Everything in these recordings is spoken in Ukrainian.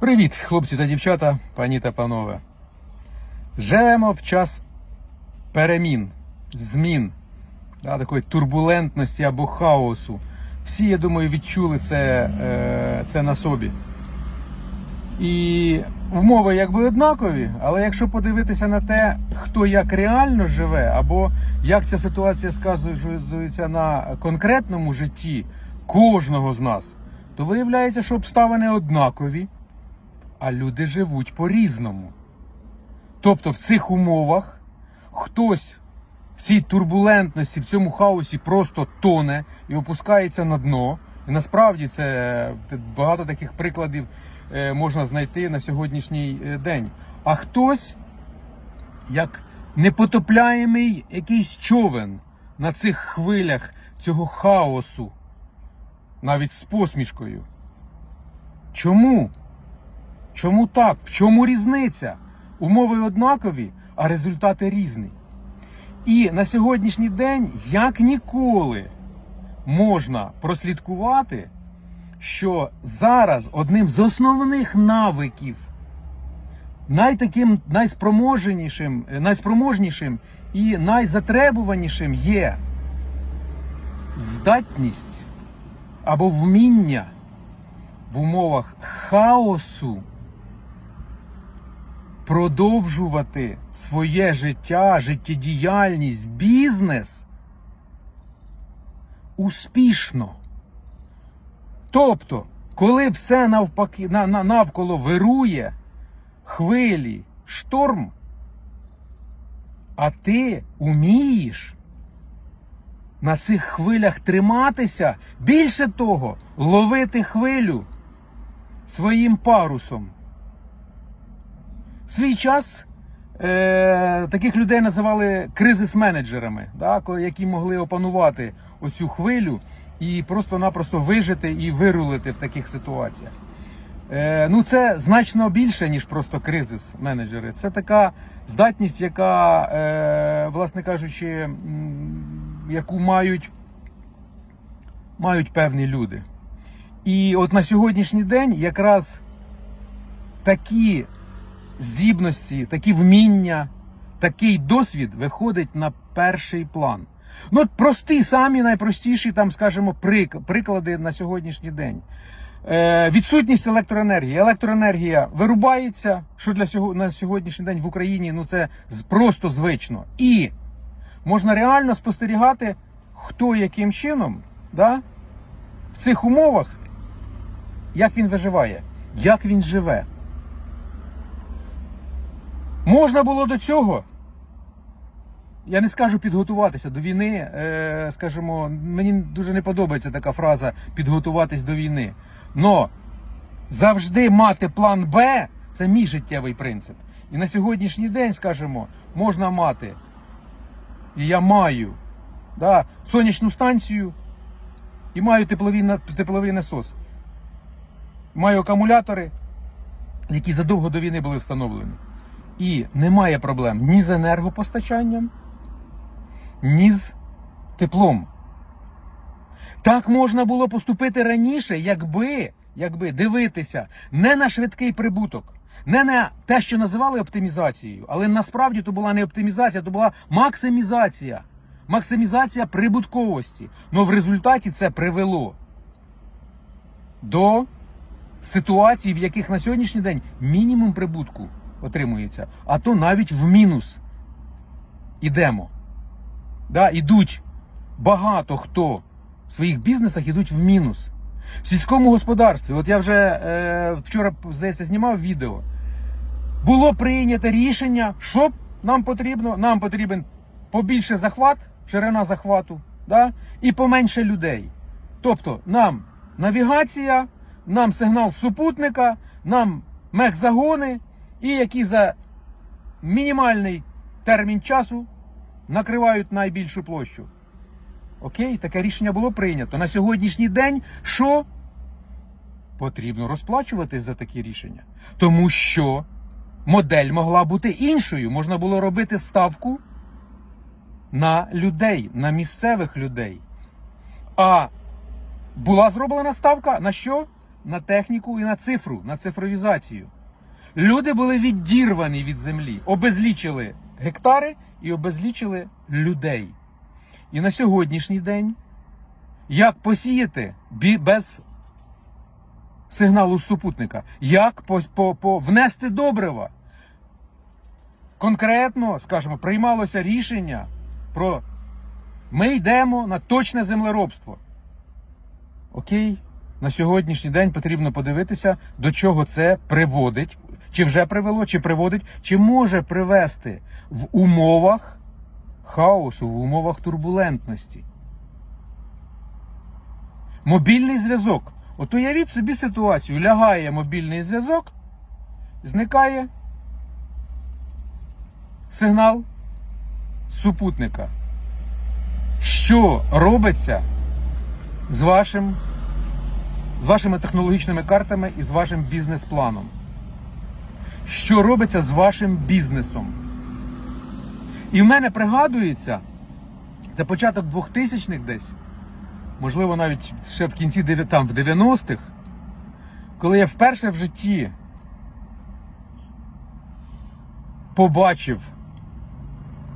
Привіт, хлопці та дівчата, пані та панове. Живемо в час перемін, змін, да, такої турбулентності або хаосу. Всі, я думаю, відчули це, е, це на собі. І умови якби однакові, але якщо подивитися на те, хто як реально живе, або як ця ситуація сказується на конкретному житті кожного з нас, то виявляється, що обставини однакові, а люди живуть по-різному. Тобто в цих умовах хтось в цій турбулентності, в цьому хаосі просто тоне і опускається на дно. І насправді це е, багато таких прикладів е, можна знайти на сьогоднішній е, день. А хтось, як непотопляємий якийсь човен на цих хвилях цього хаосу, навіть з посмішкою. Чому? Чому так? В чому різниця? Умови однакові, а результати різні. І на сьогоднішній день, як ніколи, можна прослідкувати, що зараз одним з основних навиків, найтаким найспроможнішим, найспроможнішим і найзатребуванішим є здатність або вміння в умовах хаосу продовжувати своє життя, життєдіяльність, бізнес успішно. Тобто, коли все навпаки на, на, навколо вирує, хвилі, шторм, а ти умієш на цих хвилях триматися, більше того, ловити хвилю своїм парусом. В свій час е, таких людей називали кризис-менеджерами, да, які могли опанувати оцю хвилю і просто-напросто вижити і вирулити в таких ситуаціях. Е, ну, це значно більше, ніж просто кризис-менеджери. Це така здатність, яка, е, власне кажучи, яку мають, мають певні люди. І от на сьогоднішній день якраз такі здібності, такі вміння, такий досвід виходить на перший план. Ну, прості, самі найпростіші, там, скажімо, приклади на сьогоднішній день. Е, відсутність електроенергії. Електроенергія вирубається, що для сього, на сьогоднішній день в Україні ну це просто звично. І можна реально спостерігати, хто яким чином да, в цих умовах, як він виживає, як він живе. Можна було до цього. Я не скажу підготуватися до війни. Е, скажімо, мені дуже не подобається така фраза підготуватись до війни. Но завжди мати план Б це мій життєвий принцип. І на сьогоднішній день, скажімо, можна мати, і я маю да, сонячну станцію і маю тепловий, тепловий насос. Маю акумулятори, які задовго до війни були встановлені. І немає проблем ні з енергопостачанням, ні з теплом. Так можна було поступити раніше, якби, якби дивитися не на швидкий прибуток, не на те, що називали оптимізацією, але насправді то була не оптимізація, то була максимізація. Максимізація прибутковості. Ну в результаті це привело до ситуацій, в яких на сьогоднішній день мінімум прибутку отримується, а то навіть в мінус ідемо. Да, ідуть багато хто в своїх бізнесах ідуть в мінус. В сільському господарстві, от я вже е, вчора, здається, знімав відео. Було прийнято рішення, що нам потрібно. Нам потрібен побільше захват, ширина захвату, да, і поменше людей. Тобто нам навігація, нам сигнал супутника, нам мехзагони, і які за мінімальний термін часу накривають найбільшу площу. Окей, таке рішення було прийнято. На сьогоднішній день що? Потрібно розплачуватись за такі рішення. Тому що модель могла бути іншою. Можна було робити ставку на людей, на місцевих людей. А була зроблена ставка на що? на техніку і на цифру, на цифровізацію. Люди були відірвані від землі, обезлічили гектари і обезлічили людей. І на сьогоднішній день як посіяти без сигналу супутника, як по, по, по внести добрива. Конкретно, скажімо, приймалося рішення про ми йдемо на точне землеробство. Окей, на сьогоднішній день потрібно подивитися, до чого це приводить, чи вже привело, чи приводить, чи може привести в умовах хаосу, в умовах турбулентності. Мобільний зв'язок. От уявіть собі ситуацію. Лягає мобільний зв'язок, зникає сигнал супутника. Що робиться з вашим з вашими технологічними картами і з вашим бізнес-планом? Що робиться з вашим бізнесом? І в мене пригадується, це початок 2000-х десь, можливо, навіть ще в кінці там, в 90-х, коли я вперше в житті побачив,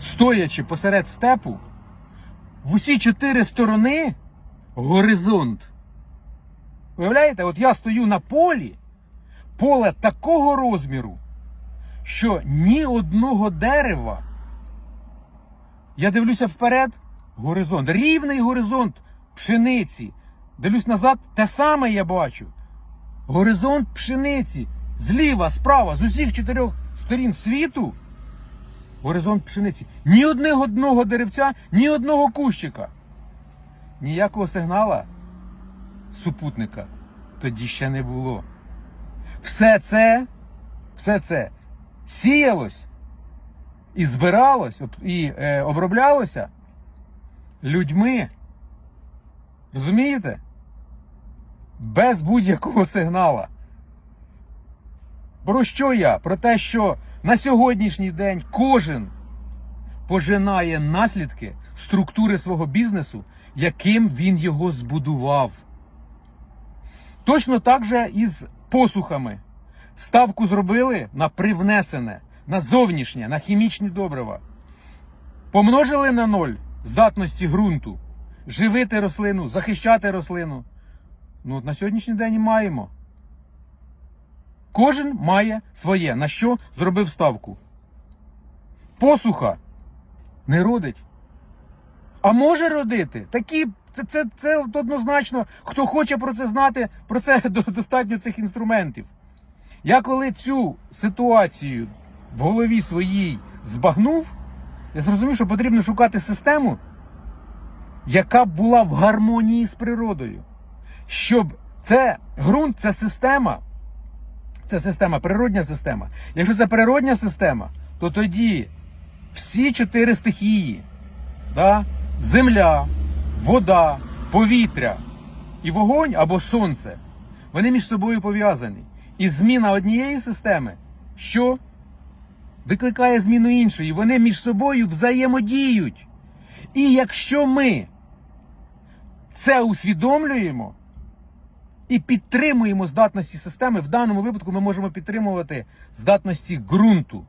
стоячи посеред степу, в усі чотири сторони горизонт. Уявляєте, от я стою на полі, поле такого розміру, що ні одного дерева. Я дивлюся вперед, горизонт, рівний горизонт пшениці. Дивлюсь назад, те саме я бачу. Горизонт пшениці зліва, справа, з усіх чотирьох сторін світу. Горизонт пшениці. Ні одного одного деревця, ні одного кущика. Ніякого сигнала супутника тоді ще не було. Все це, все це сіялось і збиралось, і е, оброблялося людьми. Розумієте? Без будь-якого сигнала. Про що я? Про те, що на сьогоднішній день кожен пожинає наслідки структури свого бізнесу, яким він його збудував. Точно так же і з посухами. Ставку зробили на привнесене, на зовнішнє, на хімічні добрива. Помножили на ноль здатності ґрунту, живити рослину, захищати рослину. Ну, от на сьогоднішній день маємо. Кожен має своє, на що зробив ставку. Посуха не родить. А може родити. Такі, це, це, це однозначно, хто хоче про це знати, про це достатньо цих інструментів. Я коли цю ситуацію в голові своїй збагнув, я зрозумів, що потрібно шукати систему, яка була в гармонії з природою. Щоб це ґрунт, це система, це система, природня система. Якщо це природня система, то тоді всі чотири стихії, да? земля, вода, повітря і вогонь або сонце, вони між собою пов'язані. І зміна однієї системи, що викликає зміну іншої, вони між собою взаємодіють. І якщо ми це усвідомлюємо і підтримуємо здатності системи, в даному випадку ми можемо підтримувати здатності ґрунту.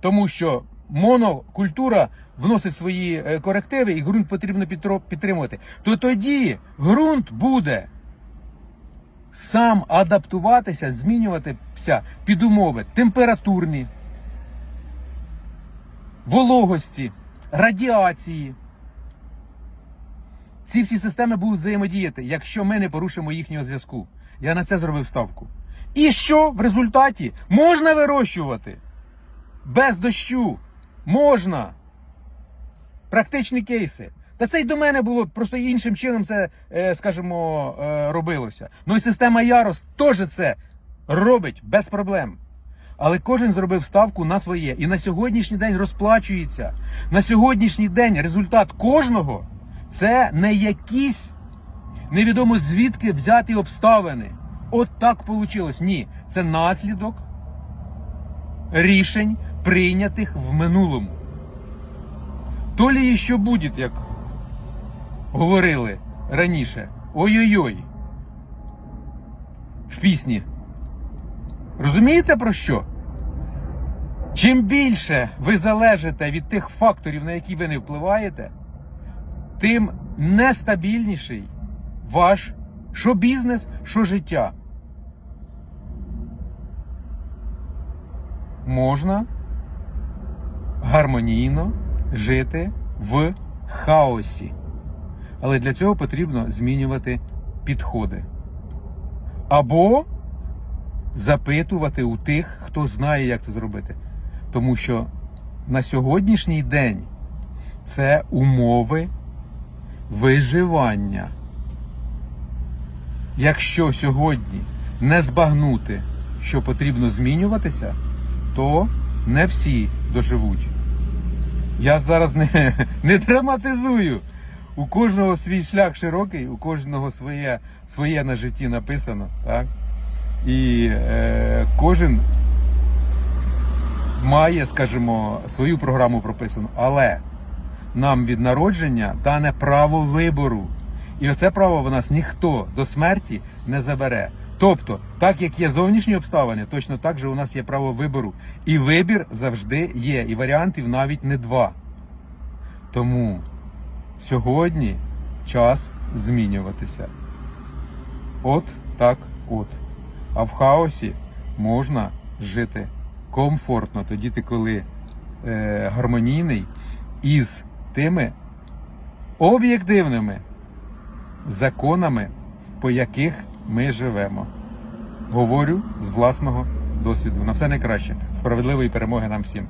Тому що монокультура вносить свої е, корективи, і ґрунт потрібно підтримувати. То тоді ґрунт буде сам адаптуватися, змінюватися під умови температурні, вологості, радіації. Ці всі системи будуть взаємодіяти, якщо ми не порушимо їхнього зв'язку. Я на це зробив ставку. І що в результаті можна вирощувати без дощу? Можна. Практичні кейси. Та це й до мене було просто іншим чином це, е, скажімо, е, робилося. Ну і система Ярос теж це робить без проблем. Але кожен зробив ставку на своє і на сьогоднішній день розплачується. На сьогоднішній день результат кожного це не якісь невідомо звідки взяті обставини. От так вийшло. Ні, це наслідок рішень, прийнятих в минулому. То лі ще буде, як говорили раніше. Ой-ой-ой. в пісні. Розумієте про що? Чим більше ви залежите від тих факторів, на які ви не впливаєте, тим нестабільніший ваш що бізнес, що життя. Можна гармонійно жити в хаосі. Але для цього потрібно змінювати підходи. Або запитувати у тих, хто знає, як це зробити. Тому що на сьогоднішній день це умови виживання. Якщо сьогодні не збагнути, що потрібно змінюватися, то не всі доживуть. Я зараз не, не драматизую. У кожного свій шлях широкий, у кожного своє, своє на житті написано. Так? І е, кожен має, скажімо, свою програму прописану. Але нам від народження дане право вибору. І оце право в нас ніхто до смерті не забере. Тобто, так як є зовнішні обставини, точно так же у нас є право вибору. І вибір завжди є. І варіантів навіть не два. Тому сьогодні час змінюватися. От так от. А в хаосі можна жити комфортно, тоді ти коли е, гармонійний із тими об'єктивними законами, по яких ми живемо. Говорю з власного досвіду. На все найкраще. Справедливої перемоги нам всім.